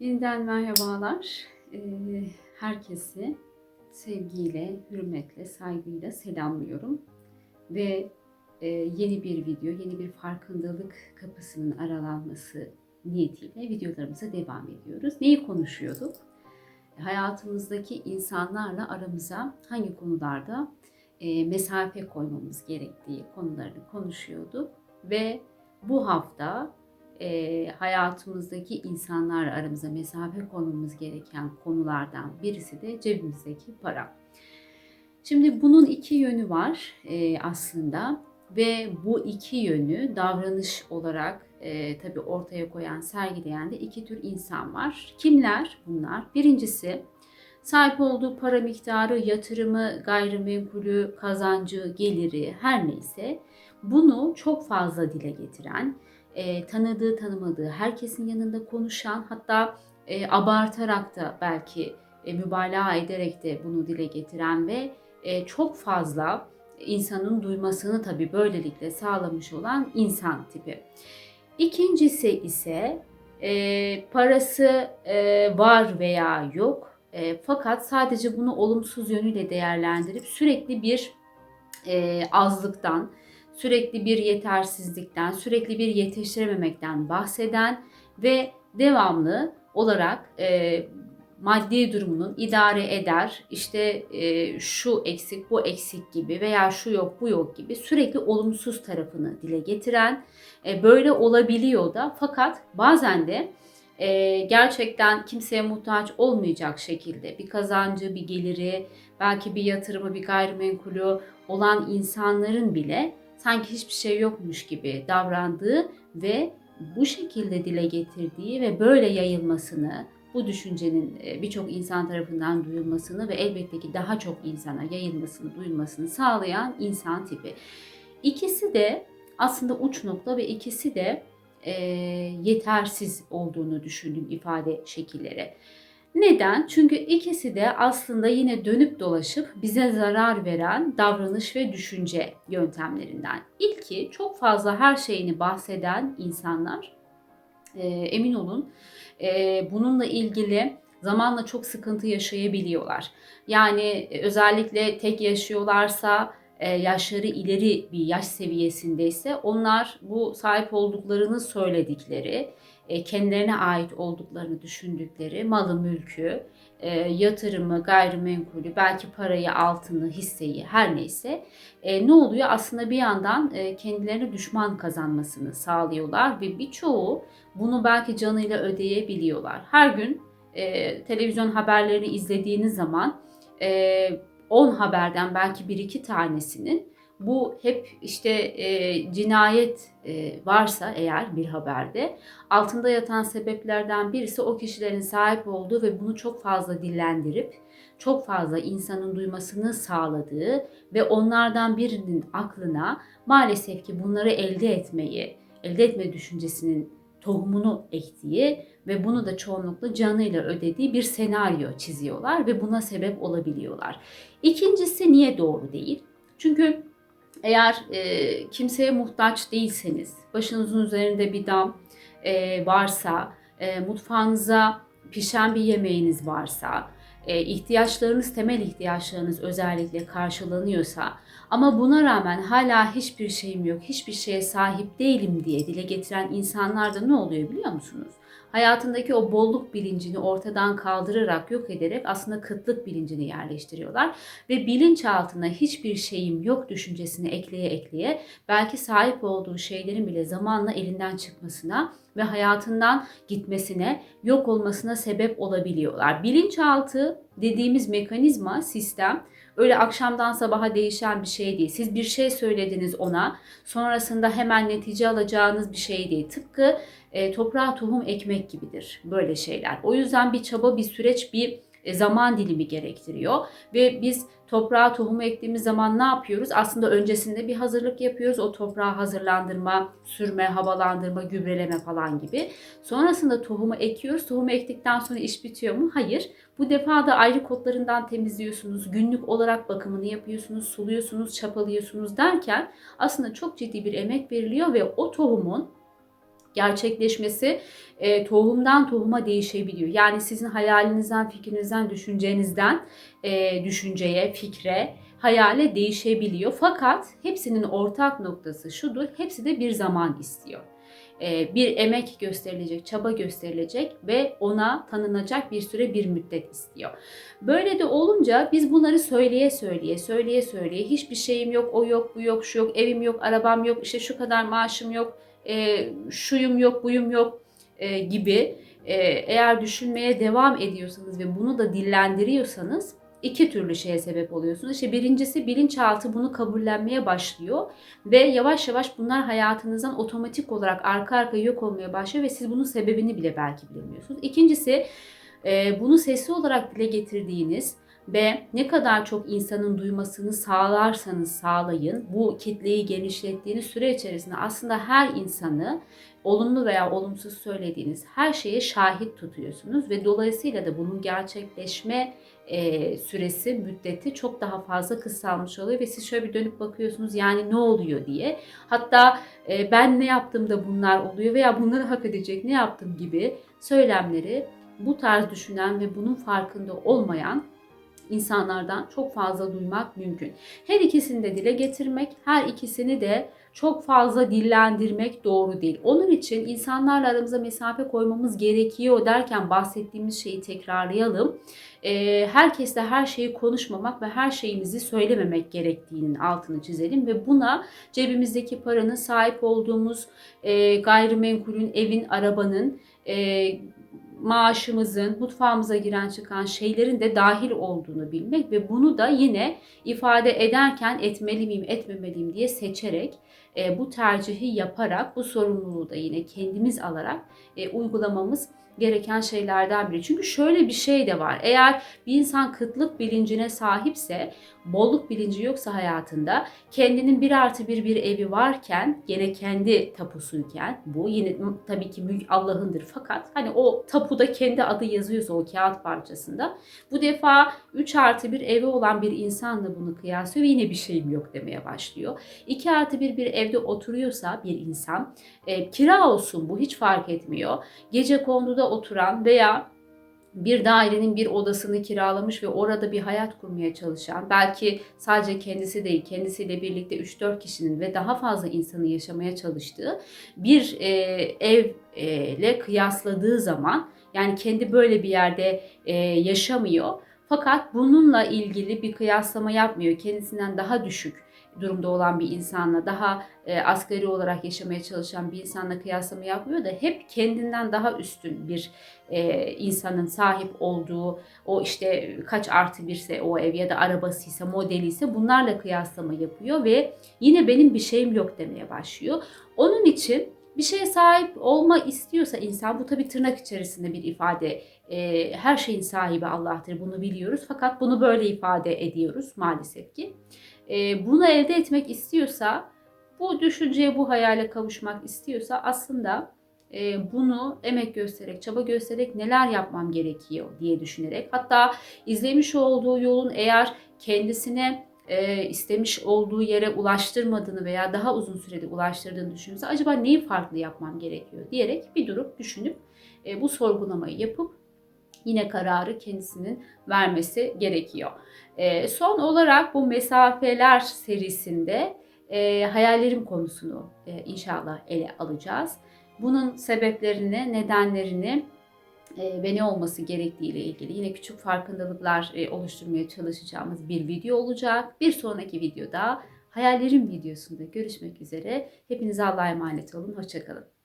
Yeniden merhabalar. Ee, herkesi sevgiyle, hürmetle, saygıyla selamlıyorum. Ve e, yeni bir video, yeni bir farkındalık kapısının aralanması niyetiyle videolarımıza devam ediyoruz. Neyi konuşuyorduk? Hayatımızdaki insanlarla aramıza hangi konularda e, mesafe koymamız gerektiği konularını konuşuyorduk. Ve bu hafta e, hayatımızdaki insanlarla aramıza mesafe koymamız gereken konulardan birisi de cebimizdeki para. Şimdi bunun iki yönü var e, aslında ve bu iki yönü davranış olarak e, tabii ortaya koyan, sergileyen de iki tür insan var. Kimler bunlar? Birincisi sahip olduğu para miktarı, yatırımı, gayrimenkulü, kazancı, geliri her neyse bunu çok fazla dile getiren, e, tanıdığı tanımadığı herkesin yanında konuşan hatta e, abartarak da belki e, mübalağa ederek de bunu dile getiren ve e, çok fazla insanın duymasını tabii böylelikle sağlamış olan insan tipi. İkincisi ise e, parası e, var veya yok e, fakat sadece bunu olumsuz yönüyle değerlendirip sürekli bir e, azlıktan, sürekli bir yetersizlikten, sürekli bir yetiştirememekten bahseden ve devamlı olarak e, maddi durumunun idare eder, işte e, şu eksik, bu eksik gibi veya şu yok, bu yok gibi sürekli olumsuz tarafını dile getiren, e, böyle olabiliyor da. Fakat bazen de e, gerçekten kimseye muhtaç olmayacak şekilde bir kazancı, bir geliri, belki bir yatırımı, bir gayrimenkulü olan insanların bile sanki hiçbir şey yokmuş gibi davrandığı ve bu şekilde dile getirdiği ve böyle yayılmasını, bu düşüncenin e, birçok insan tarafından duyulmasını ve elbette ki daha çok insana yayılmasını, duyulmasını sağlayan insan tipi. İkisi de aslında uç nokta ve ikisi de e, yetersiz olduğunu düşündüğüm ifade şekilleri. Neden? Çünkü ikisi de aslında yine dönüp dolaşıp bize zarar veren davranış ve düşünce yöntemlerinden. İlki çok fazla her şeyini bahseden insanlar e, emin olun e, bununla ilgili zamanla çok sıkıntı yaşayabiliyorlar. Yani e, özellikle tek yaşıyorlarsa e, yaşları ileri bir yaş seviyesindeyse onlar bu sahip olduklarını söyledikleri kendilerine ait olduklarını düşündükleri malı, mülkü, e, yatırımı, gayrimenkulü, belki parayı, altını, hisseyi her neyse e, ne oluyor? Aslında bir yandan kendilerine düşman kazanmasını sağlıyorlar ve birçoğu bunu belki canıyla ödeyebiliyorlar. Her gün televizyon haberlerini izlediğiniz zaman 10 haberden belki 1-2 tanesinin bu hep işte e, cinayet e, varsa eğer bir haberde altında yatan sebeplerden birisi o kişilerin sahip olduğu ve bunu çok fazla dillendirip çok fazla insanın duymasını sağladığı ve onlardan birinin aklına maalesef ki bunları elde etmeyi, elde etme düşüncesinin tohumunu ektiği ve bunu da çoğunlukla canıyla ödediği bir senaryo çiziyorlar ve buna sebep olabiliyorlar. İkincisi niye doğru değil? Çünkü eğer e, kimseye muhtaç değilseniz, başınızın üzerinde bir dam e, varsa, e, mutfağınıza pişen bir yemeğiniz varsa, e, ihtiyaçlarınız, temel ihtiyaçlarınız özellikle karşılanıyorsa ama buna rağmen hala hiçbir şeyim yok, hiçbir şeye sahip değilim diye dile getiren insanlarda ne oluyor biliyor musunuz? Hayatındaki o bolluk bilincini ortadan kaldırarak yok ederek aslında kıtlık bilincini yerleştiriyorlar. Ve bilinçaltına hiçbir şeyim yok düşüncesini ekleye ekleye belki sahip olduğu şeylerin bile zamanla elinden çıkmasına ve hayatından gitmesine, yok olmasına sebep olabiliyorlar. Bilinçaltı dediğimiz mekanizma, sistem öyle akşamdan sabaha değişen bir şey değil. Siz bir şey söylediniz ona, sonrasında hemen netice alacağınız bir şey değil. Tıpkı e, toprağa tohum ekmek gibidir böyle şeyler. O yüzden bir çaba, bir süreç, bir zaman dilimi gerektiriyor ve biz toprağa tohumu ektiğimiz zaman ne yapıyoruz? Aslında öncesinde bir hazırlık yapıyoruz. O toprağı hazırlandırma, sürme, havalandırma, gübreleme falan gibi. Sonrasında tohumu ekiyoruz. Tohumu ektikten sonra iş bitiyor mu? Hayır. Bu defa da ayrı kotlarından temizliyorsunuz. Günlük olarak bakımını yapıyorsunuz, suluyorsunuz, çapalıyorsunuz derken aslında çok ciddi bir emek veriliyor ve o tohumun gerçekleşmesi e, tohumdan tohuma değişebiliyor. Yani sizin hayalinizden, fikrinizden, düşüncenizden e, düşünceye, fikre, hayale değişebiliyor. Fakat hepsinin ortak noktası şudur, hepsi de bir zaman istiyor. E, bir emek gösterilecek, çaba gösterilecek ve ona tanınacak bir süre, bir müddet istiyor. Böyle de olunca biz bunları söyleye söyleye, söyleye söyleye hiçbir şeyim yok, o yok, bu yok, şu yok, evim yok, arabam yok, işte şu kadar maaşım yok, e, şuyum yok, buyum yok e, gibi e, eğer düşünmeye devam ediyorsanız ve bunu da dillendiriyorsanız iki türlü şeye sebep oluyorsunuz. İşte birincisi bilinçaltı bunu kabullenmeye başlıyor ve yavaş yavaş bunlar hayatınızdan otomatik olarak arka arkaya yok olmaya başlıyor ve siz bunun sebebini bile belki bilemiyorsunuz. İkincisi e, bunu sesli olarak dile getirdiğiniz ve ne kadar çok insanın duymasını sağlarsanız sağlayın, bu kitleyi genişlettiğiniz süre içerisinde aslında her insanı olumlu veya olumsuz söylediğiniz her şeye şahit tutuyorsunuz ve dolayısıyla da bunun gerçekleşme e, süresi, müddeti çok daha fazla kısalmış oluyor ve siz şöyle bir dönüp bakıyorsunuz yani ne oluyor diye. Hatta e, ben ne yaptığımda bunlar oluyor veya bunları hak edecek ne yaptım gibi söylemleri bu tarz düşünen ve bunun farkında olmayan insanlardan çok fazla duymak mümkün. Her ikisini de dile getirmek, her ikisini de çok fazla dillendirmek doğru değil. Onun için insanlarla aramıza mesafe koymamız gerekiyor derken bahsettiğimiz şeyi tekrarlayalım. Ee, herkesle her şeyi konuşmamak ve her şeyimizi söylememek gerektiğinin altını çizelim ve buna cebimizdeki paranın sahip olduğumuz e, gayrimenkulün, evin, arabanın, e, maaşımızın, mutfağımıza giren çıkan şeylerin de dahil olduğunu bilmek ve bunu da yine ifade ederken etmeli miyim, etmemeliyim diye seçerek e, bu tercihi yaparak bu sorumluluğu da yine kendimiz alarak e, uygulamamız gereken şeylerden biri. Çünkü şöyle bir şey de var. Eğer bir insan kıtlık bilincine sahipse, bolluk bilinci yoksa hayatında kendinin bir artı bir bir evi varken gene kendi tapusuyken bu yine tabii ki mülk Allah'ındır fakat hani o tapuda kendi adı yazıyorsa o kağıt parçasında bu defa 3 artı bir evi olan bir insanla bunu kıyaslıyor ve yine bir şeyim yok demeye başlıyor. 2 artı bir bir evde oturuyorsa bir insan e, kira olsun bu hiç fark etmiyor. Gece konduda oturan veya bir dairenin bir odasını kiralamış ve orada bir hayat kurmaya çalışan, belki sadece kendisi değil, kendisiyle birlikte 3-4 kişinin ve daha fazla insanı yaşamaya çalıştığı bir e, evle kıyasladığı zaman, yani kendi böyle bir yerde e, yaşamıyor. Fakat bununla ilgili bir kıyaslama yapmıyor. Kendisinden daha düşük durumda olan bir insanla daha e, asgari olarak yaşamaya çalışan bir insanla kıyaslama yapmıyor da hep kendinden daha üstün bir e, insanın sahip olduğu o işte kaç artı birse o ev ya da arabasıysa modeliyse bunlarla kıyaslama yapıyor ve yine benim bir şeyim yok demeye başlıyor. Onun için bir şeye sahip olma istiyorsa insan bu tabi tırnak içerisinde bir ifade e, her şeyin sahibi Allah'tır bunu biliyoruz. Fakat bunu böyle ifade ediyoruz maalesef ki. E, bunu elde etmek istiyorsa, bu düşünceye, bu hayale kavuşmak istiyorsa aslında e, bunu emek göstererek, çaba göstererek neler yapmam gerekiyor diye düşünerek hatta izlemiş olduğu yolun eğer kendisine e, istemiş olduğu yere ulaştırmadığını veya daha uzun sürede ulaştırdığını düşünürse acaba neyi farklı yapmam gerekiyor diyerek bir durup düşünüp e, bu sorgulamayı yapıp yine kararı kendisinin vermesi gerekiyor. E, son olarak bu mesafeler serisinde e, hayallerim konusunu e, inşallah ele alacağız. Bunun sebeplerini, nedenlerini e, ve ne olması gerektiği ile ilgili yine küçük farkındalıklar e, oluşturmaya çalışacağımız bir video olacak. Bir sonraki videoda hayallerim videosunda görüşmek üzere. Hepinize Allah'a emanet olun. Hoşçakalın.